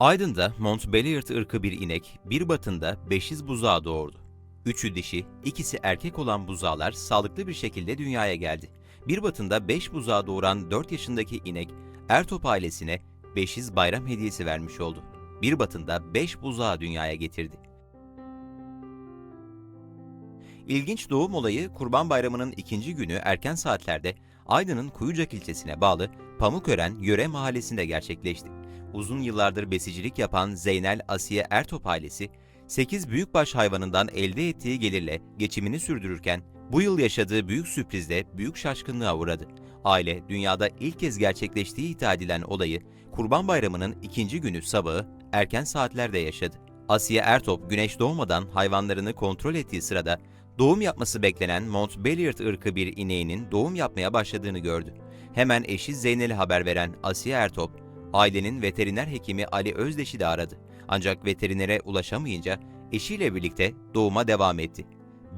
Aydın'da Montbeliard ırkı bir inek, bir batında beşiz buzağı doğurdu. Üçü dişi, ikisi erkek olan buzağlar sağlıklı bir şekilde dünyaya geldi. Bir batında beş buzağı doğuran 4 yaşındaki inek, Ertop ailesine beşiz bayram hediyesi vermiş oldu. Bir batında beş buzağı dünyaya getirdi. İlginç doğum olayı Kurban Bayramı'nın ikinci günü erken saatlerde Aydın'ın Kuyucak ilçesine bağlı Pamukören Yöre mahallesinde gerçekleşti. Uzun yıllardır besicilik yapan Zeynel Asiye Ertop ailesi, 8 büyükbaş hayvanından elde ettiği gelirle geçimini sürdürürken bu yıl yaşadığı büyük sürprizle büyük şaşkınlığa uğradı. Aile dünyada ilk kez gerçekleştiği iddia edilen olayı Kurban Bayramı'nın ikinci günü sabahı erken saatlerde yaşadı. Asiye Ertop güneş doğmadan hayvanlarını kontrol ettiği sırada doğum yapması beklenen Montbeliard ırkı bir ineğinin doğum yapmaya başladığını gördü. Hemen eşi Zeynel'e haber veren Asiye Ertop, ailenin veteriner hekimi Ali Özdeş'i de aradı. Ancak veterinere ulaşamayınca eşiyle birlikte doğuma devam etti.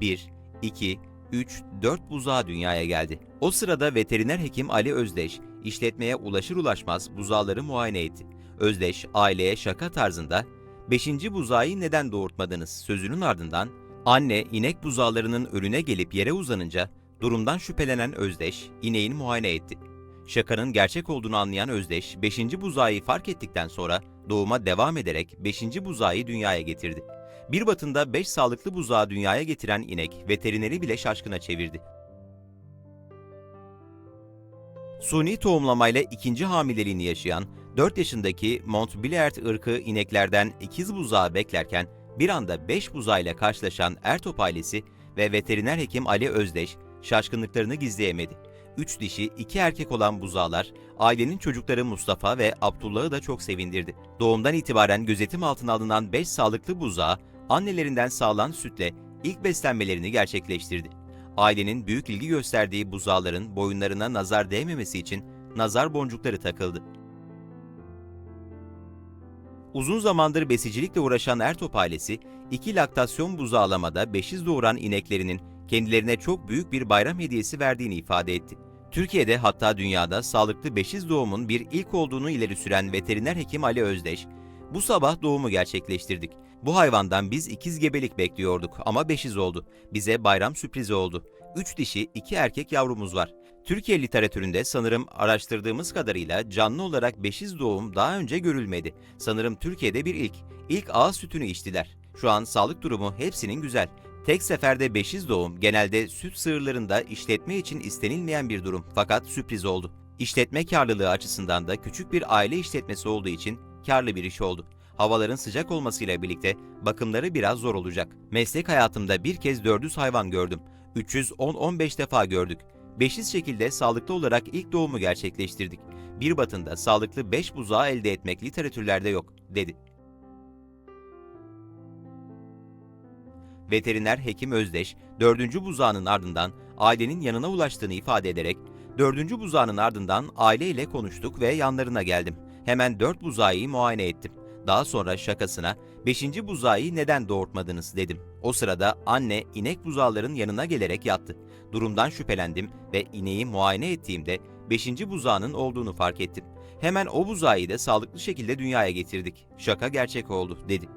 1, 2, 3, 4 buzağı dünyaya geldi. O sırada veteriner hekim Ali Özdeş, işletmeye ulaşır ulaşmaz buzağları muayene etti. Özdeş, aileye şaka tarzında, 5. buzağı neden doğurtmadınız sözünün ardından, anne inek buzağlarının önüne gelip yere uzanınca, durumdan şüphelenen Özdeş, ineğini muayene etti. Şakanın gerçek olduğunu anlayan Özdeş, 5. buzağı fark ettikten sonra doğuma devam ederek 5. buzağı dünyaya getirdi. Bir batında 5 sağlıklı buzağı dünyaya getiren inek veterineri bile şaşkına çevirdi. Suni tohumlamayla ikinci hamileliğini yaşayan 4 yaşındaki Montbeliard ırkı ineklerden ikiz buzağı beklerken bir anda 5 buzağıyla karşılaşan Ertop ailesi ve veteriner hekim Ali Özdeş şaşkınlıklarını gizleyemedi. Üç dişi, iki erkek olan buzağlar, ailenin çocukları Mustafa ve Abdullah'ı da çok sevindirdi. Doğumdan itibaren gözetim altına alınan 5 sağlıklı buzağı, annelerinden sağlanan sütle ilk beslenmelerini gerçekleştirdi. Ailenin büyük ilgi gösterdiği buzağların boyunlarına nazar değmemesi için nazar boncukları takıldı. Uzun zamandır besicilikle uğraşan Ertop ailesi, iki laktasyon buzağlamada beşiz doğuran ineklerinin kendilerine çok büyük bir bayram hediyesi verdiğini ifade etti. Türkiye'de hatta dünyada sağlıklı beşiz doğumun bir ilk olduğunu ileri süren veteriner hekim Ali Özdeş, bu sabah doğumu gerçekleştirdik. Bu hayvandan biz ikiz gebelik bekliyorduk ama beşiz oldu. Bize bayram sürprizi oldu. Üç dişi, iki erkek yavrumuz var. Türkiye literatüründe sanırım araştırdığımız kadarıyla canlı olarak beşiz doğum daha önce görülmedi. Sanırım Türkiye'de bir ilk. İlk ağız sütünü içtiler. Şu an sağlık durumu hepsinin güzel. Tek seferde beşiz doğum genelde süt sığırlarında işletme için istenilmeyen bir durum fakat sürpriz oldu. İşletme karlılığı açısından da küçük bir aile işletmesi olduğu için karlı bir iş oldu. Havaların sıcak olmasıyla birlikte bakımları biraz zor olacak. Meslek hayatımda bir kez 400 hayvan gördüm. 310-15 defa gördük. Beşiz şekilde sağlıklı olarak ilk doğumu gerçekleştirdik. Bir batında sağlıklı 5 buzağı elde etmek literatürlerde yok, dedi. Veteriner hekim Özdeş, dördüncü buzağının ardından ailenin yanına ulaştığını ifade ederek, dördüncü buzağının ardından aileyle konuştuk ve yanlarına geldim. Hemen dört buzağı muayene ettim. Daha sonra şakasına, beşinci buzağı neden doğurtmadınız dedim. O sırada anne inek buzağların yanına gelerek yattı. Durumdan şüphelendim ve ineği muayene ettiğimde beşinci buzağının olduğunu fark ettim. Hemen o buzağı da sağlıklı şekilde dünyaya getirdik. Şaka gerçek oldu dedi.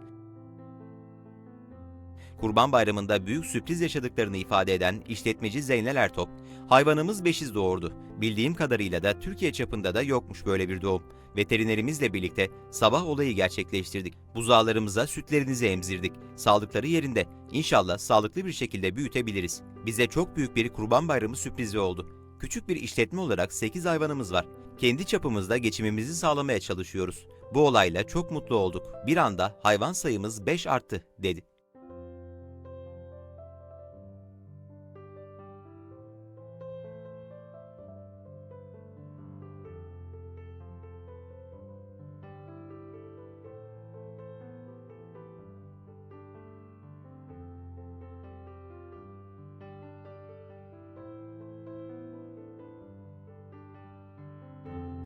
Kurban Bayramı'nda büyük sürpriz yaşadıklarını ifade eden işletmeci Zeynel Ertop, hayvanımız beşiz doğurdu. Bildiğim kadarıyla da Türkiye çapında da yokmuş böyle bir doğum. Veterinerimizle birlikte sabah olayı gerçekleştirdik. Buzağlarımıza sütlerinizi emzirdik. Sağlıkları yerinde. İnşallah sağlıklı bir şekilde büyütebiliriz. Bize çok büyük bir Kurban Bayramı sürprizi oldu. Küçük bir işletme olarak 8 hayvanımız var. Kendi çapımızda geçimimizi sağlamaya çalışıyoruz. Bu olayla çok mutlu olduk. Bir anda hayvan sayımız 5 arttı, dedi.